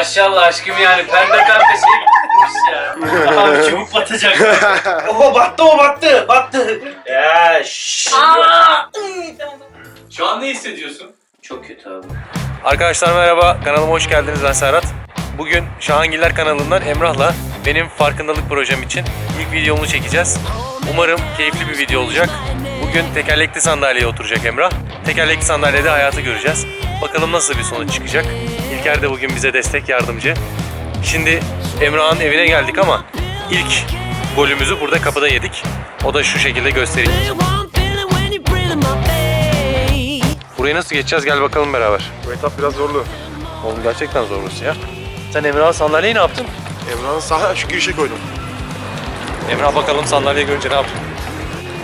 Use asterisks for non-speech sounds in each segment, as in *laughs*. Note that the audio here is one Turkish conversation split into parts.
Maşallah aşkım yani pembe pembe şey gitmiş ya. Abi çubuk batacak. *laughs* Oha battı o battı battı. Ya şşş. Şu an ne hissediyorsun? Çok kötü abi. Arkadaşlar merhaba, kanalıma hoş geldiniz. Ben Serhat. Bugün Şahangiller kanalından Emrah'la benim farkındalık projem için ilk videomu çekeceğiz. Umarım keyifli bir video olacak. Bugün tekerlekli sandalyeye oturacak Emrah. Tekerlekli sandalyede hayatı göreceğiz. Bakalım nasıl bir sonuç çıkacak. İlker de bugün bize destek, yardımcı. Şimdi Emrah'ın evine geldik ama ilk golümüzü burada kapıda yedik. O da şu şekilde göstereyim. Burayı nasıl geçeceğiz gel bakalım beraber. Bu etap biraz zorlu. Oğlum gerçekten zor burası ya. Sen Emrah'ın sandalyeyi ne yaptın? Emrah'ın sağa şu girişe koydum. Emrah bakalım sandalye görünce ne yaptın?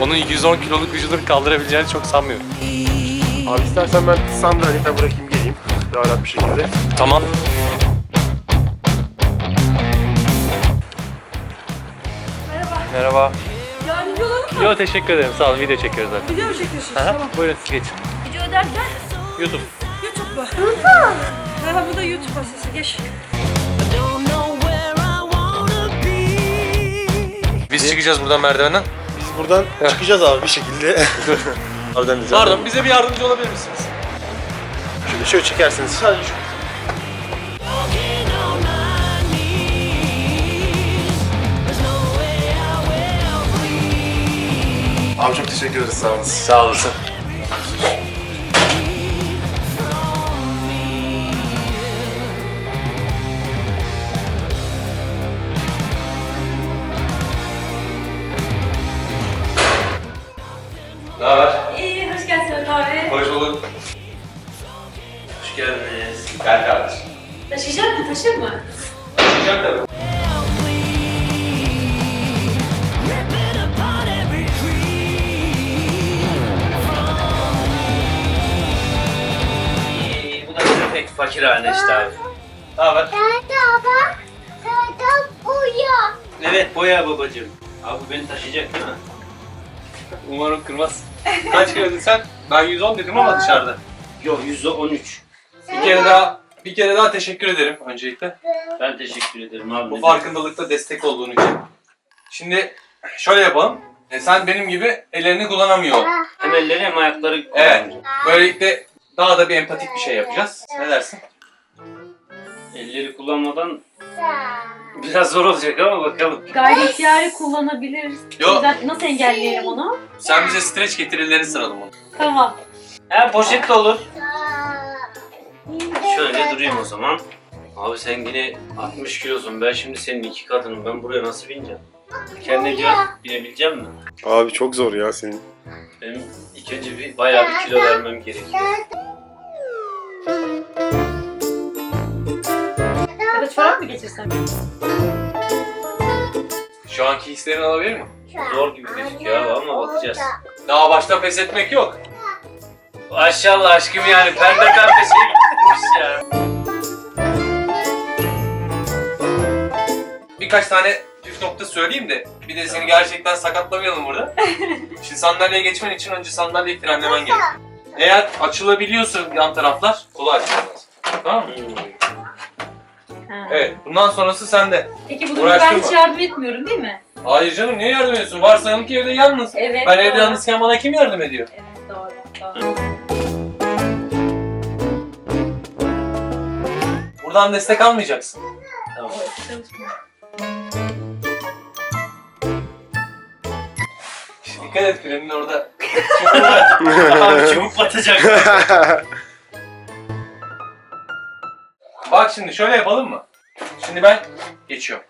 Onun 110 kiloluk vücudunu kaldırabileceğini çok sanmıyorum. Abi istersen ben sandalyeyi bırakayım geleyim. Daha rahat bir şekilde. Tamam. Merhaba. Merhaba. Yo teşekkür ederim. Sağ olun. Video çekiyoruz zaten. Video mu çekiyorsunuz? Aha, Tamam. Buyurun siz geçin. Video derken YouTube. YouTube mu? YouTube. Merhaba bu da YouTube masası. Geç. Biz çıkacağız buradan merdivenden. Biz buradan çıkacağız abi bir şekilde. *laughs* Oradan. Pardon bize bir yardımcı olabilir misiniz? Şöyle çekersiniz. Sadece şu. Abi çok teşekkür ederiz sağ olun. Sağ olasın. Hoş geldiniz. Gel kardeşim. Taşıyacak mı, taşır mı? Çıkacağım tabii. Bu da bizim pek fakirhane işte abi. Ne haber? Baba, sana uya. Evet boya babacığım. Abi beni taşıyacak değil mi? Umarım kırmaz. Kaç kere dedin sen? Ben 110 dedim ama dışarıda. Yok yüzde on üç. Bir kere daha bir kere daha teşekkür ederim öncelikle. Ben teşekkür ederim abi. Bu farkındalıkta destek olduğun için. Şimdi şöyle yapalım. E, sen benim gibi ellerini kullanamıyor. Hem elleri hem ayakları Evet. Böylelikle daha da bir empatik bir şey yapacağız. Ne dersin? Elleri kullanmadan biraz zor olacak ama bakalım. Gayri ihtiyari kullanabiliriz. Yok. Güzel. Nasıl engelleyelim onu? Sen bize streç getirileri sıralım onu. Tamam. Ha poşet de olur. Şöyle durayım o zaman. Abi sen yine 60 kilosun. Ben şimdi senin iki kadınım. Ben buraya nasıl bineceğim? Kendine güven binebileceğim mi? Abi çok zor ya senin. Benim ilk önce bir bayağı bir kilo vermem gerekiyor. Ya da çorap mı geçirsem? Şu anki hislerini alabilir miyim? Zor gibi gözüküyor abi ama bakacağız. Daha başta pes etmek yok. Maşallah aşkım yani pembe pembe gitmiş ya. Birkaç tane püf nokta söyleyeyim de bir de seni gerçekten sakatlamayalım burada. *laughs* Şimdi sandalyeye geçmen için önce sandalyeyi frenlemen gerek. Eğer açılabiliyorsa yan taraflar kolay açılmaz. Tamam mı? Ha. Evet. Bundan sonrası sende. Peki bu durumda ben Uğraştırma. hiç yardım etmiyorum değil mi? Hayır canım niye yardım ediyorsun? Varsayalım ki evde yalnız. Evet. Ben doğru. evde yalnızken bana kim yardım ediyor? Evet doğru. doğru. Buradan destek almayacaksın. Tamam. Dikkat et frenin orada. Abi çubuk batacak. Bak şimdi şöyle yapalım mı? Şimdi ben geçiyorum.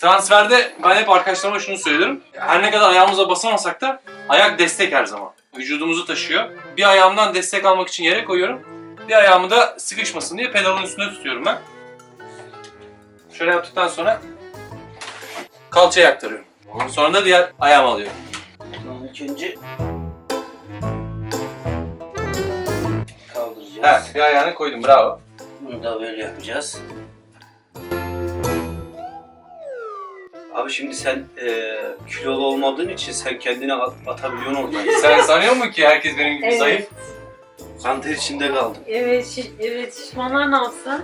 Transferde ben hep arkadaşlarıma şunu söylerim. Her ne kadar ayağımıza basamasak da ayak destek her zaman. Vücudumuzu taşıyor. Bir ayağımdan destek almak için yere koyuyorum. Bir ayağımı da sıkışmasın diye pedalın üstünde tutuyorum ben. Şöyle yaptıktan sonra kalçaya aktarıyorum. Sonra da diğer ayağımı alıyorum. İlk önce kaldıracağız. Evet, bir ayağını koydum. Bravo. Bunu da böyle yapacağız. Abi şimdi sen e, kilolu olmadığın için sen kendini at- atabiliyorsun oradan. *laughs* Sen sanıyor musun ki herkes benim gibi Evet. zayıf? Kanter içinde kaldım. Evet, şiş, evet şişmanlar ne yapsın?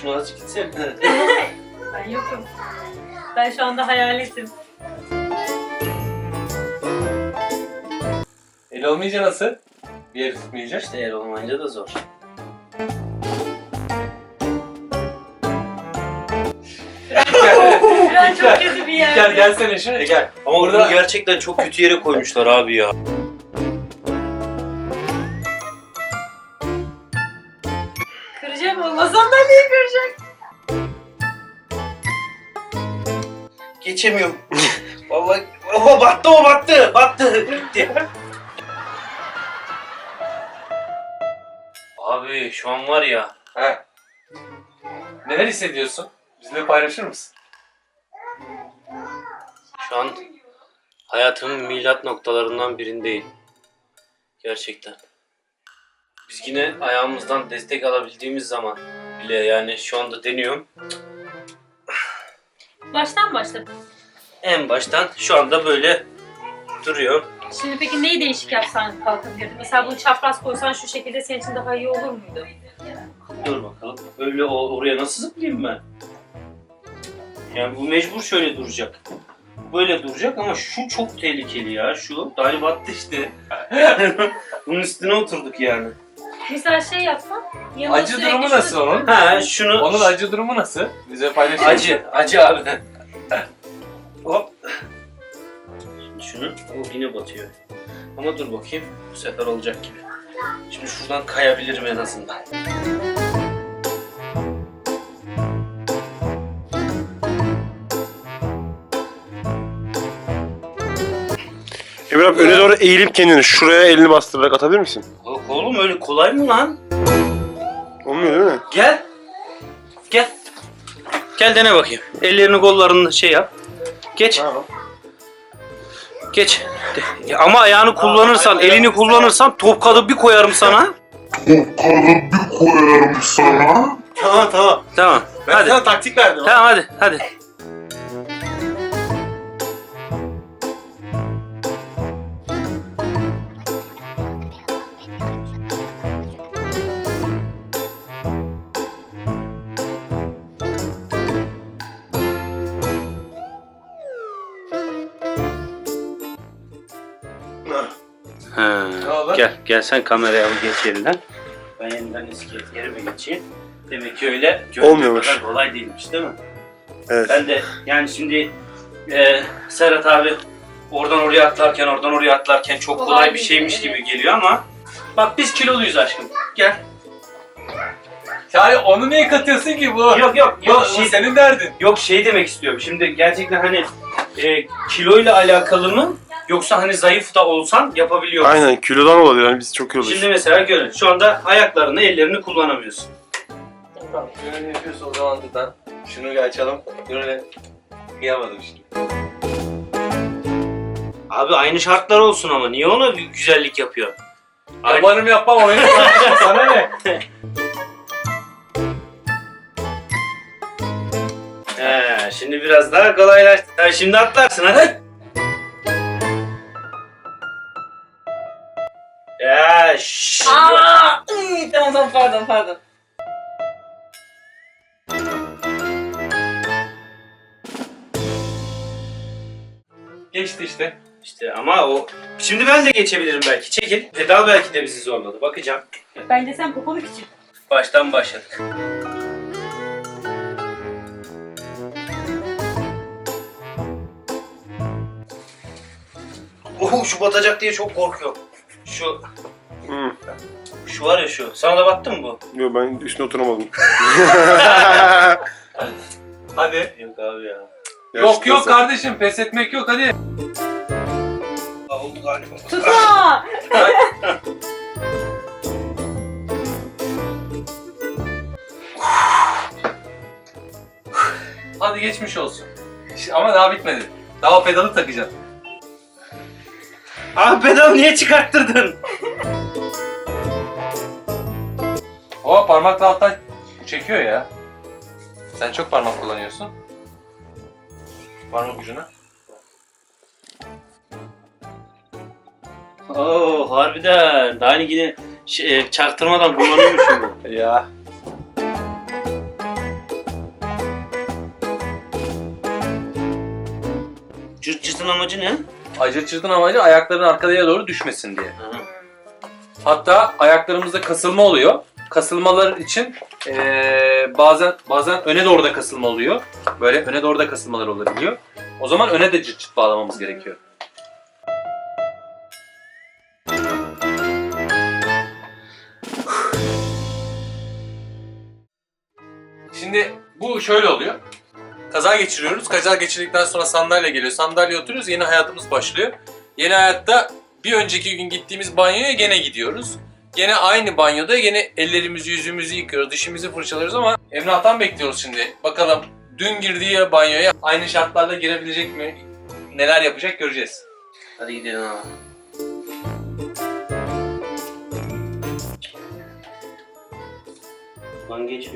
Şunu azıcık gitsene. *laughs* *laughs* Ben yokum. Ben şu anda hayaletim. El olmayınca nasıl? Bir yeri tutmayacak. işte el olmayınca da zor. Ben çok kötü bir yerde. Gel gelsene şuraya gel. Ama Burada- bunu gerçekten çok kötü yere koymuşlar abi ya. Kıracağım olmasam ben niye kıracak? Geçemiyorum. *laughs* Vallahi Oha battı o battı. Battı. Abi şu an var ya. He. Neler hissediyorsun? Bizimle paylaşır mısın? Şu an hayatımın milat noktalarından birindeyim. Gerçekten. Biz yine ayağımızdan destek alabildiğimiz zaman bile yani şu anda deniyorum. Baştan başla. En baştan şu anda böyle duruyor. Şimdi peki neyi değişik yapsan kalkabilirdin? Mesela bunu çapraz koysan şu şekilde senin için daha iyi olur muydu? Dur bakalım. Öyle o- oraya nasıl zıplayayım ben? Yani bu mecbur şöyle duracak. Böyle duracak ama şu çok tehlikeli ya. Şu Dali battı işte. *laughs* Bunun üstüne oturduk yani. Mesela şey yapsan. yanına Acı sürekli durumu şu- nasıl onun? Ha şunu Onun acı durumu nasıl? Bize paylaşır mısın? Acı, acı abi. Hop. Şimdi şunu, o yine batıyor. Ama dur bakayım, bu sefer olacak gibi. Şimdi şuradan kayabilirim en azından. Abi öne doğru eğilip kendini şuraya elini bastırarak atabilir misin? O- Oğlum öyle kolay mı lan? Olmuyor değil mi? Gel. Gel. Gel dene bakayım. Ellerini kollarını şey yap. Geç. Tamam. Geç. De- Ya Ama ayağını kullanırsan, elini kullanırsan top kadı bir koyarım sana. Tamam tamam. Tamam. Ben Hadi. sana taktik verdim. Tamam hadi, hadi. Ha. Ne oldu? Gel, gel sen kameraya al geç yerinden. Ben yeniden eski yerime geçeyim. Demek ki öyle gördüğüm Olmuyormuş. kadar kolay değilmiş değil mi? Evet. Ben de yani şimdi e, Serhat abi oradan oraya atlarken oradan oraya atlarken çok kolay, Kolay bir değil, şeymiş evet. gibi geliyor ama bak biz kiloluyuz aşkım. Gel. Yani onu niye katıyorsun ki bu? Yok yok Bu, yok bu şey, senin derdin. yok şey demek istiyorum. Şimdi gerçekten hani e, kiloyla alakalı mı yoksa hani zayıf da olsan yapabiliyor musun? Aynen kilodan olabilir yani biz çok kiloluyuz. Şimdi mesela görün şu anda ayaklarını ellerini kullanamıyorsun. Tamam. Şöyle yapıyorsun o zaman da. Şunu bir açalım. Böyle kıyamadım şimdi. Abi aynı şartlar olsun ama niye ona bir güzellik yapıyor? Yaparım yapmam o benim kardeşim, sana ne? He, şimdi biraz daha kolaylaştı. Ha, şimdi atlarsın hadi. Pardon pardon. Geçti işte. İşte ama o... Şimdi ben de geçebilirim belki. Çekil. Pedal belki de bizi zorladı. Bakacağım. Bence sen poponu küçük. Baştan başladık. Oh, şu batacak diye çok korkuyorum. Şu Hı. Şu var ya şu. Sana da battı mı bu? Yok ben üstüne oturamadım. *laughs* Hadi. Yok abi ya. Yok yok kardeşim pes etmek yok hadi. Oldu galiba. Tutma! *laughs* Hadi geçmiş olsun. Ama daha bitmedi. Daha o pedalı takacağım. Abi pedal niye çıkarttırdın? O parmakla alttan çekiyor ya. Sen çok parmak kullanıyorsun. Parmak ucuna. Oo harbiden. Daha yine şey, e, çaktırmadan kullanıyormuşum bu. *laughs* Ya. Cırt cırtın amacı ne? Acır çırtın amacı ayakların arkaya doğru düşmesin diye. Hatta ayaklarımızda kasılma oluyor. Kasılmalar için eee, bazen bazen öne doğru da kasılma oluyor. Böyle öne doğru da kasılmalar olabiliyor. O zaman öne de cırt cırt bağlamamız gerekiyor. Şimdi bu şöyle oluyor. Kaza geçiriyoruz. Kaza geçirdikten sonra sandalye geliyor. Sandalye oturuyoruz. Yeni hayatımız başlıyor. Yeni hayatta bir önceki gün gittiğimiz banyoya gene gidiyoruz. Gene aynı banyoda gene ellerimizi yüzümüzü yıkıyoruz, dişimizi fırçalıyoruz ama Emrah'tan bekliyoruz şimdi. Bakalım dün girdiği banyoya aynı şartlarda girebilecek mi? Neler yapacak göreceğiz. Hadi gidelim abi. Lan geç.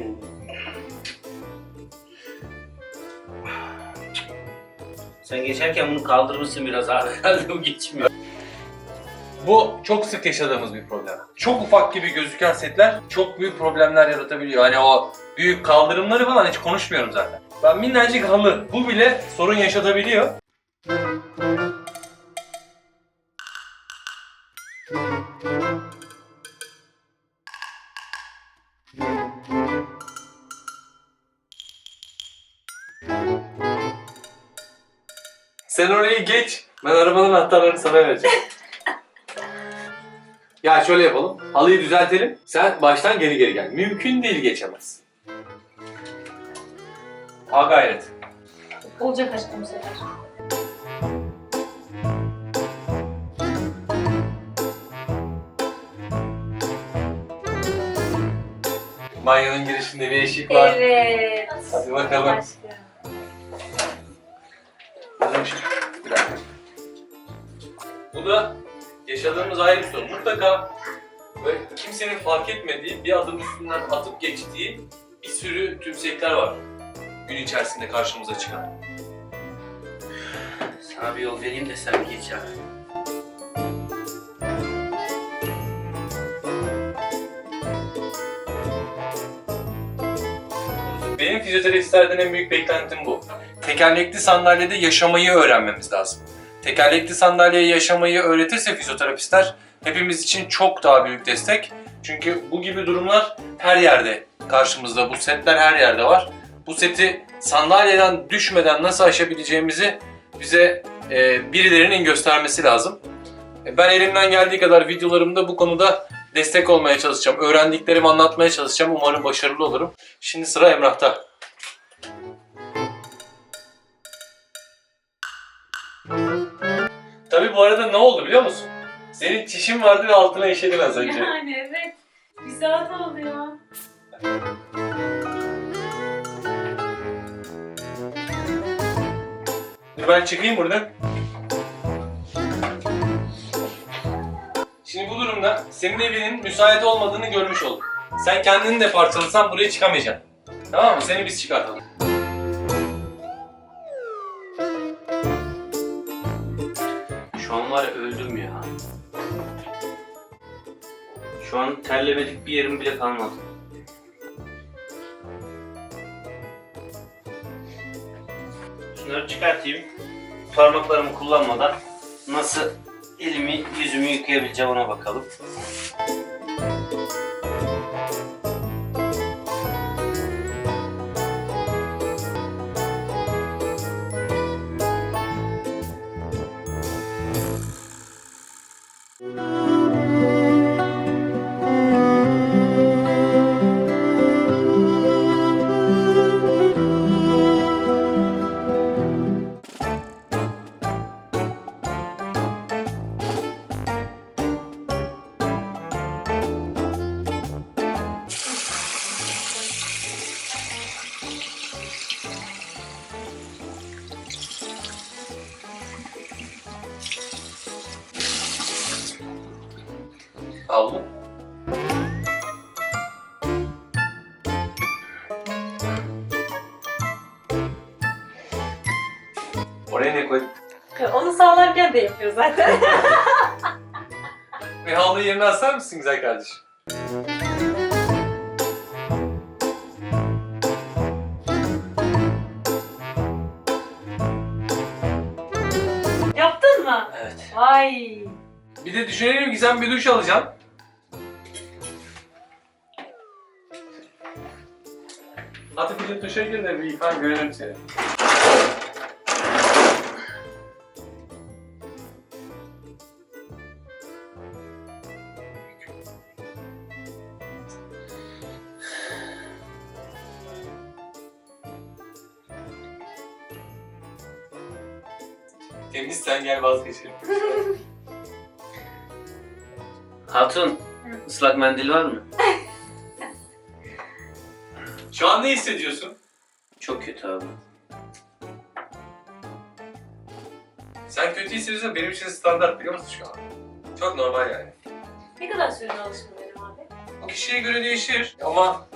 Sen geçerken bunu kaldırmışsın biraz abi. Herhalde *laughs* bu geçmiyor. Bu çok sık yaşadığımız bir problem. Çok ufak gibi gözüken setler çok büyük problemler yaratabiliyor. Hani o büyük kaldırımları falan hiç konuşmuyorum zaten. Ben minnacık halı. Bu bile sorun yaşatabiliyor. Sen orayı geç. Ben arabanın anahtarlarını sana vereceğim. *laughs* ya şöyle yapalım. Halıyı düzeltelim. Sen baştan geri geri gel. Mümkün değil geçemez. Ha gayret. Olacak aşkım bu sefer. Banyonun girişinde bir eşik var. Evet. Hadi bakalım. Bir dakika. Bu da yaşadığımız ayrı bir sorun. Mutlaka böyle kimsenin fark etmediği bir adım üstünden atıp geçtiği bir sürü tümsekler var. Gün içerisinde karşımıza çıkan. Sana bir yol vereyim de sen geç abi. Benim fizyoterapistlerden en büyük beklentim bu. Tekerlekli sandalyede yaşamayı öğrenmemiz lazım. Tekerlekli sandalyeye yaşamayı öğretirse fizyoterapistler hepimiz için çok daha büyük destek. Çünkü bu gibi durumlar her yerde karşımızda. Bu setler her yerde var. Bu seti sandalyeden düşmeden nasıl aşabileceğimizi bize e, birilerinin göstermesi lazım. E, Ben elimden geldiği kadar videolarımda bu konuda destek olmaya çalışacağım. Öğrendiklerimi anlatmaya çalışacağım. Umarım başarılı olurum. Şimdi sıra Emrah'ta. Tabii bu arada ne oldu biliyor musun? Senin çişin vardı ve altına işedin az önce. Yani evet. Bir saat oldu ya. Dur ben çıkayım buradan. Şimdi bu durumda senin evinin müsait olmadığını görmüş olduk. Sen kendini de parçalasan buraya çıkamayacaksın. Tamam mı? Seni biz çıkartalım. Var ya öldüm ya. Şu an terlemedik bir yerim bile kalmadı. Şunları çıkartayım. Parmaklarımı kullanmadan nasıl elimi yüzümü yıkayabileceğim ona bakalım. Sağlarken de yapıyor zaten. *laughs* Ve halıyı yerine asar mısın güzel kardeşim? Yaptın mı? Evet. Vay. Bir de düşünelim ki sen bir duş alacaksın. Hadi bir duşa gir de bir yıkan görelim seni. Temiz sen gel vazgeçelim. *laughs* Hatun, ıslak mendil var mı? *laughs* Şu an ne hissediyorsun? Çok kötü abi. Sen kötü hissediyorsan benim için standart biliyor musun şu an? Çok normal yani. Ne kadar sürdü alışkın benim abi? Bu kişiye göre değişir ama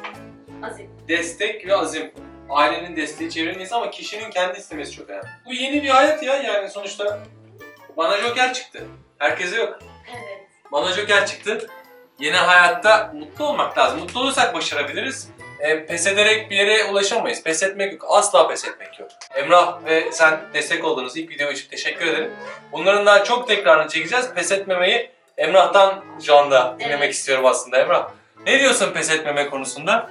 Azim. destek ve azim. Ailenin desteği çevrenin ama kişinin kendi istemesi çok önemli. Bu yeni bir hayat ya yani sonuçta. Bana Joker çıktı. Herkese yok. Evet. Bana Joker çıktı. Yeni hayatta mutlu olmak lazım. Mutlu olursak başarabiliriz. E, pes ederek bir yere ulaşamayız. Pes etmek yok. Asla pes etmek yok. Emrah ve sen destek olduğunuz ilk video için teşekkür ederim. Bunların daha çok tekrarını çekeceğiz. Pes etmemeyi Emrah'tan şu anda dinlemek Evet. istiyorum aslında Emrah. Ne diyorsun pes etmeme konusunda?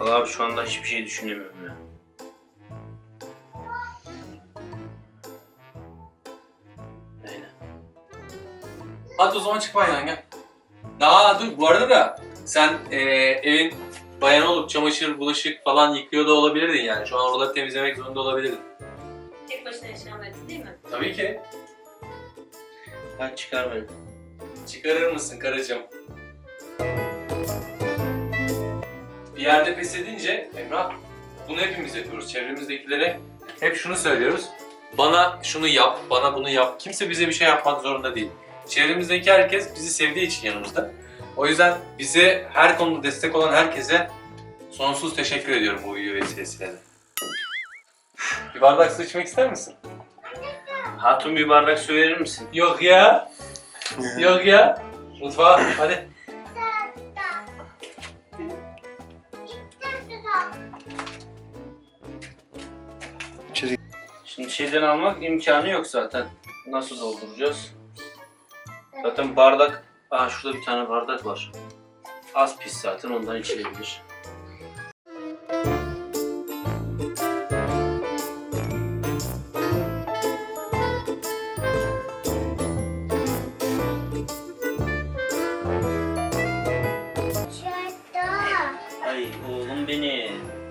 Vallahi abi şu anda hiçbir şey düşünemiyorum ya. Aynen. Hadi o zaman çık banyodan gel. Daha dur bu arada da sen e, evin bayanı olup çamaşır, bulaşık falan yıkıyor da olabilirdin yani. Şu an oraları temizlemek zorunda olabilirdin. Tek başına yaşayan değil mi? Tabii ki. Hadi çıkar beni. Çıkarır mısın karıcığım? Bir yerde pes edince Emrah bunu hepimiz yapıyoruz. Çevremizdekilere hep şunu söylüyoruz. Bana şunu yap, bana bunu yap. Kimse bize bir şey yapmak zorunda değil. Çevremizdeki herkes bizi sevdiği için yanımızda. O yüzden bize her konuda destek olan herkese sonsuz teşekkür ediyorum bu video vesilesiyle. Bir bardak su içmek ister misin? Hatun bir bardak su verir misin? Yok ya. *laughs* Yok ya. Mutfağa hadi. Şeyden almak imkanı yok zaten. Nasıl dolduracağız? Zaten bardak... Aa şurada bir tane bardak var. Az pis zaten ondan içilebilir. Ay oğlum benim.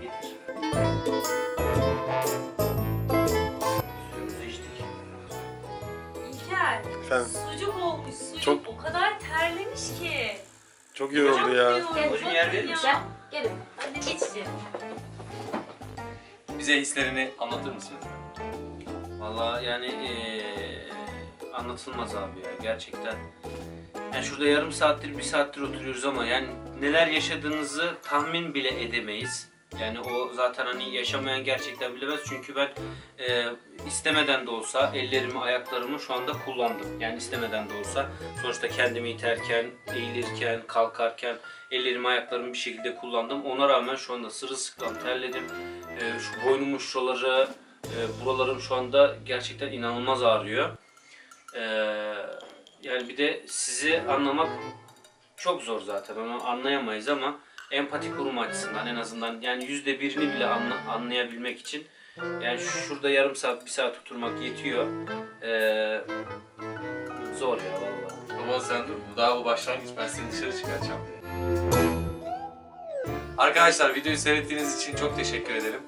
Efendim Sucuk olmuş. Sucuk Çok- o kadar terlemiş ki. çok yoruldu ya. Hocam yer verir misin? Gel. Gelin. Hadi geçeceğim. Bize hislerini anlatır mısın? Valla yani eee, anlatılmaz abi ya gerçekten. Yani şurada yarım saattir, bir saattir oturuyoruz ama yani neler yaşadığınızı tahmin bile edemeyiz. Yani o zaten hani yaşamayan gerçekten bilemez çünkü ben eee, istemeden de olsa ellerimi, ayaklarımı şu anda kullandım. Yani istemeden de olsa sonuçta kendimi iterken, eğilirken, kalkarken ellerimi, ayaklarımı bir şekilde kullandım. Ona rağmen şu anda sırılsıklam terledim. Eee, şu boynumun şuraları, ee, buralarım şu anda gerçekten inanılmaz ağrıyor. Ee, yani bir de sizi anlamak çok zor zaten onu anlayamayız ama empati kurma açısından en azından yani yüzde birini bile anla- anlayabilmek için yani şurada yarım saat bir saat oturmak yetiyor. Ee, zor ya vallahi. Baba sen dur. Bu daha bu başlangıç. Ben seni dışarı çıkartacağım. Arkadaşlar videoyu seyrettiğiniz için çok teşekkür ederim.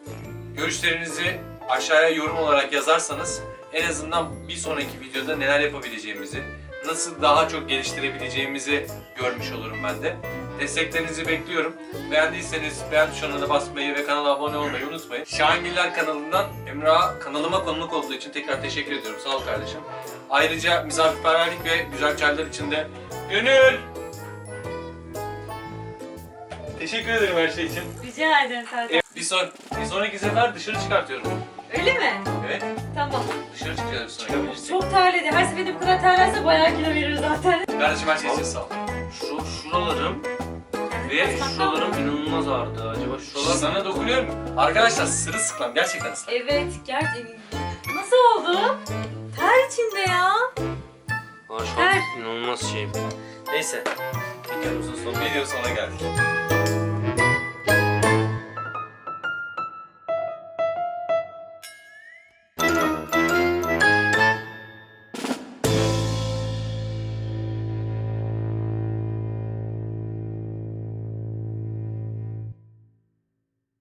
Görüşlerinizi aşağıya yorum olarak yazarsanız en azından bir sonraki videoda neler yapabileceğimizi, nasıl daha çok geliştirebileceğimizi görmüş olurum ben de. Desteklerinizi bekliyorum. Beğendiyseniz beğen tuşuna da basmayı ve kanala abone olmayı unutmayın. Şahangiller kanalından Emrah'a kanalıma konuk olduğu için tekrar teşekkür ediyorum. Sağ ol kardeşim. Ayrıca misafirperverlik ve güzel çaylar için de Gönül! Teşekkür ederim her şey için. Rica ederim zaten. Bir, son, bir sonraki sefer dışarı çıkartıyorum. Öyle mi? Evet, Tamam. dışarı kadar sonra Çıkabilirsin. Çok terledi. Her seferinde bu kadar terlerse bayağı kilo verir zaten. Kardeşim her şey için sağ ol. Şu şuralarım ve şuralarım inanılmaz ağrıdı. Acaba şuralar Sana dokunuyorum. Arkadaşlar sırılsıklam gerçekten ıslak. Evet, gerçekten. Nasıl oldu? Ter içinde ya. An inanılmaz şey. Neyse. Videomuzun sonuna Video sonuna geldik.